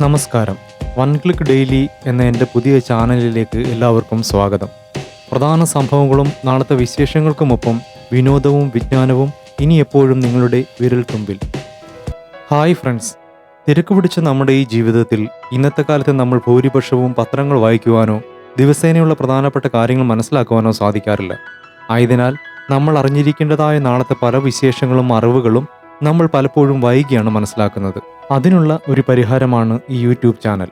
നമസ്കാരം. One click daily എന്ന എന്റെ പുതിയ ചാനലിലേക്ക് എല്ലാവർക്കും സ്വാഗതം. പ്രധാന സംഭവങ്ങളും നാളത്തെ വിശേഷങ്ങൾക്കുമൊപ്പം വിനോദവും വിജ്ഞാനവും ഇനി എപ്പോഴും നിങ്ങളുടെ വിരൽത്തുമ്പിൽ. Hi friends. തിരക്ക് പിടിച്ച നമ്മുടെ ഈ ജീവിതത്തിൽ ഇന്നത്തെ കാലത്ത് നമ്മൾ ഭൂരിപക്ഷവും പത്രങ്ങൾ വായിക്കുവാനോ ദിവസേനയുള്ള പ്രധാനപ്പെട്ട കാര്യങ്ങൾ മനസ്സിലാക്കുവാനോ സാധിക്കാറില്ല. ആയതിനാൽ നമ്മൾ അറിഞ്ഞിരിക്കേണ്ടതായ നാളത്തെ പല വിശേഷങ്ങളും അറിവുകളും നമ്മൾ പലപ്പോഴും വൈകിയാണ് മനസ്സിലാക്കുന്നത്. അതിനുള്ള ഒരു പരിഹാരമാണ് ഈ യൂട്യൂബ് ചാനൽ.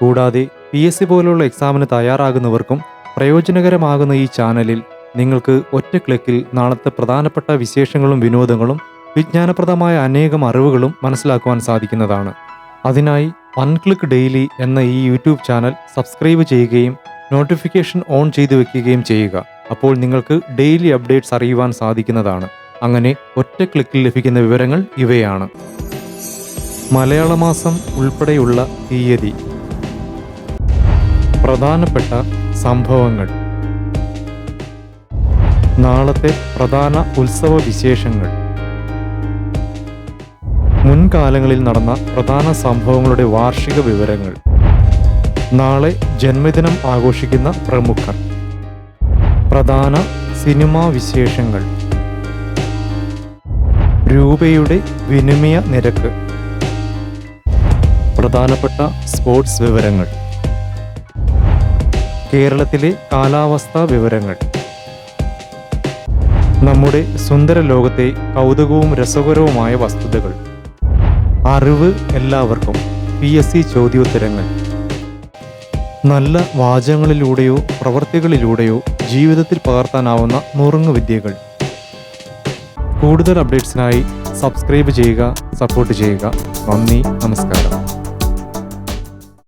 കൂടാതെ പി എസ് സി പോലുള്ള എക്സാമിന് തയ്യാറാകുന്നവർക്കും പ്രയോജനകരമാകുന്ന ഈ ചാനലിൽ നിങ്ങൾക്ക് ഒറ്റ ക്ലിക്കിൽ നാളത്തെ പ്രധാനപ്പെട്ട വിശേഷങ്ങളും വിനോദങ്ങളും വിജ്ഞാനപ്രദമായ അനേകം അറിവുകളും മനസ്സിലാക്കുവാൻ സാധിക്കുന്നതാണ്. അതിനായി അൺക്ലിക്ക് ഡെയിലി എന്ന ഈ യൂട്യൂബ് ചാനൽ സബ്സ്ക്രൈബ് ചെയ്യുകയും നോട്ടിഫിക്കേഷൻ ഓൺ ചെയ്തു വെക്കുകയും ചെയ്യുക. അപ്പോൾ നിങ്ങൾക്ക് ഡെയിലി അപ്ഡേറ്റ്സ് അറിയുവാൻ സാധിക്കുന്നതാണ്. അങ്ങനെ ഒറ്റ ക്ലിക്കിൽ ലഭിക്കുന്ന വിവരങ്ങൾ ഇവയാണ്. മലയാള മാസം ഉൾപ്പെടെയുള്ള തീയതി. പ്രധാനപ്പെട്ട സംഭവങ്ങൾ. നാളത്തെ പ്രധാന ഉത്സവ വിശേഷങ്ങൾ. മുൻകാലങ്ങളിൽ നടന്ന പ്രധാന സംഭവങ്ങളുടെ വാർഷിക വിവരങ്ങൾ. നാളെ ജന്മദിനം ആഘോഷിക്കുന്ന പ്രമുഖർ. പ്രധാന സിനിമാ വിശേഷങ്ങൾ. രൂപയുടെ വിനിമയ നിരക്ക്. പ്രധാനപ്പെട്ട സ്പോർട്സ് വിവരങ്ങൾ. കേരളത്തിലെ കാലാവസ്ഥാ വിവരങ്ങൾ. നമ്മുടെ സുന്ദര ലോകത്തെ കൗതുകവും രസകരവുമായ വസ്തുതകൾ. അറിവ് എല്ലാവർക്കും. പി എസ് സി ചോദ്യോത്തരങ്ങൾ. നല്ല വാചകങ്ങളിലൂടെയോ പ്രവർത്തികളിലൂടെയോ ജീവിതത്തിൽ പകർത്താനാവുന്ന നുറുങ്ങു വിദ്യകൾ. കൂടുതൽ അപ്ഡേറ്റ്സിനായി സബ്സ്ക്രൈബ് ചെയ്യുക സപ്പോർട്ട് ചെയ്യുക. നന്ദി നമസ്കാരം.